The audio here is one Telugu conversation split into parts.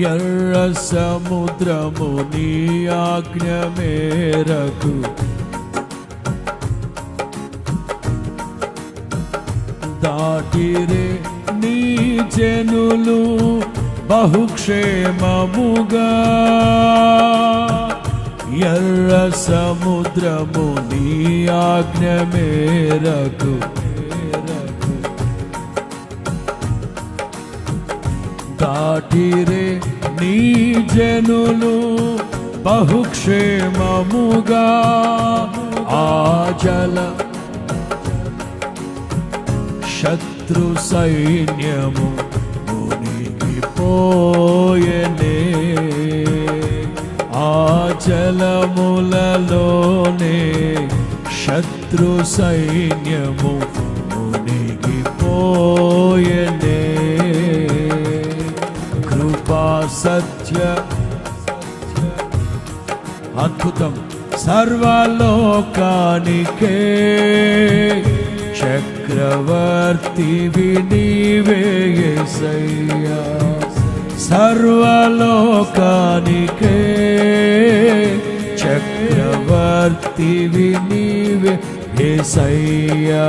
ఎర్ర సముద్రము నీ ఆజ్ఞ మేరకు. దాటిరే నీ జనులు బహుక్షేమముగా. ఎర్ర సముద్రము నీ ఆజ్ఞ మేరకు. దాటిరే నీ జనులు బహుక్షేమముగా ఆ జల శత్రు సైన్యము మునిగిపోయనే. ఆ జలములలోనే శత్రు సైన్యము మునిగి సత్య. అద్భుతం. సర్వలోకానికే చక్రవర్తి వినివేసయ్యా సర్వలోకానికే చక్రవర్తి వినివే ఏసయ్యా.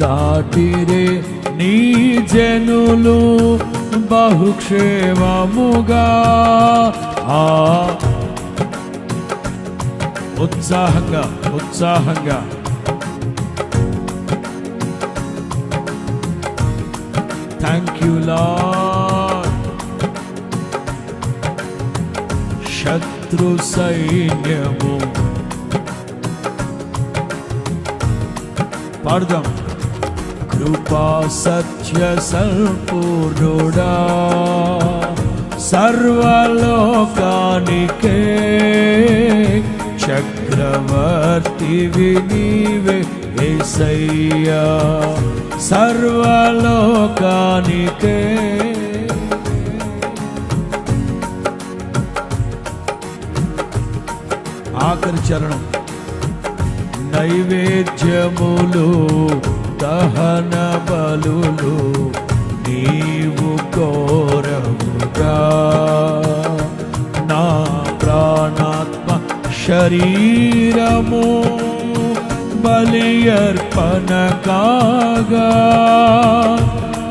దాటిరే నీ జనులు బహుక్షేమముగా. ఆ. ఉత్సాహంగా ఉత్సాహంగా. థ్యాంక్ యూ శత్రు సైన్యము. పాడుదాం కృపా సత్య సంపూర్ణుడా సర్వలోకానికే చక్రవర్తి వినివే ఏసయ్యా సర్వలోకానికే. ఆఖరి చరణం నైవేద్యములు దహన బలులు నీవు కోరవుగా నా ప్రాణాత్మ శరీరము బలియర్పణ కాగా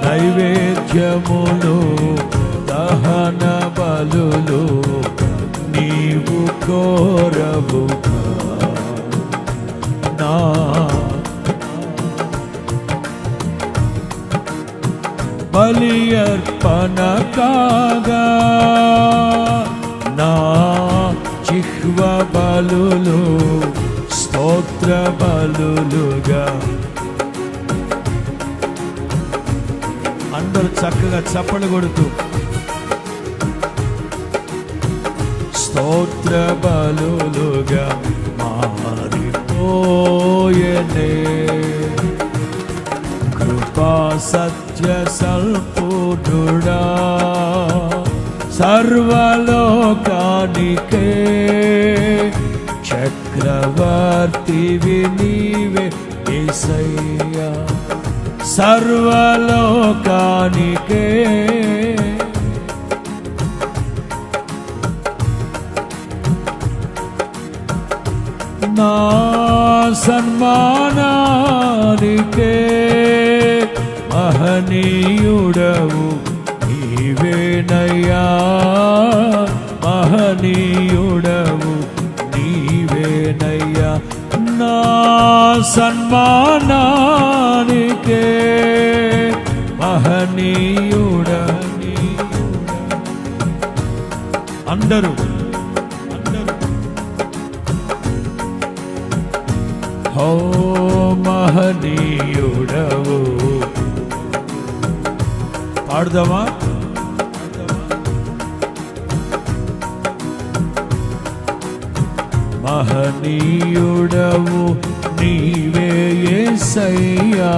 నైవేద్యములు దహన బలులు నీవు కోరవుగా. నా బలియర్పణ కాగా నా చిహ్వ బలులు స్తోత్ర బలులుగా. అందరూ చక్కగా చప్పలు కొడుతూ. స్తోత్ర బలులుగా మారిపోయనే. సత్య సల్పుడుడా సర్వలోకానికే చక్రవర్తి వినీవే ఏసయ్యా. సర్వలోకానికే నా సన్మా మహనీయుడవు. నీవేనయ్యా మహనీయుడవు. నీవేనయ్యా నా సన్మానానికే మహనీయుడని అందరూ ఓ హో మహనీయుడవు. పాడుదామా? మహనీయుడవు నీవే సయ్యా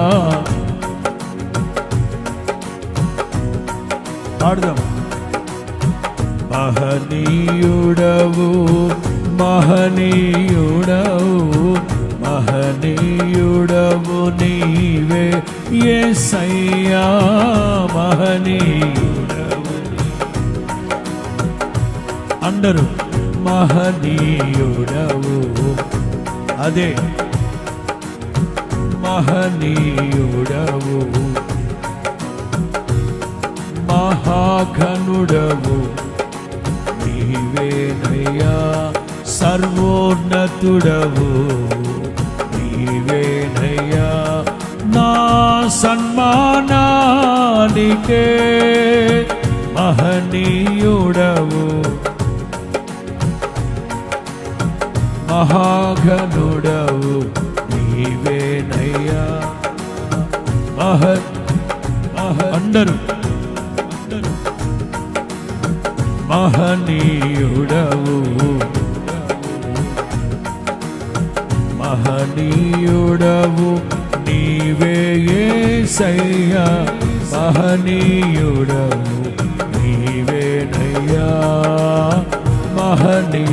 పాడుదాం మహనీయుడవు మహనీయుడవు మహనీయుడవు నీవే ఏ సయ్యా మహనీయుడవు. అందరూ మహనీయుడవు. అదే మహనీయుడవు. మహాఘనుడవు. నీవేనయ్యా సర్వోన్నతుడవు. నీవేనయ్యా నా సన్మానానికే మహనీయుడవు. మహాఘనుడవు నీవేనయ్యా. మహ మహ అందరూ. మహనీయుడవు. మహనీయుడవు నీవే సయ్యా మహనీయుడవు నీవేనయ్యా. మహనీయుడవు.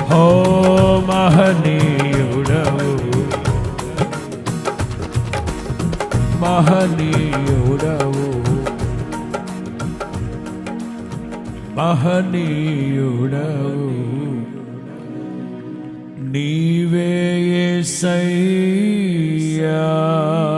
హో మహనీయుడవు. మహనీయుడవు. మహనీయుడవు. నీవే సై Yeah.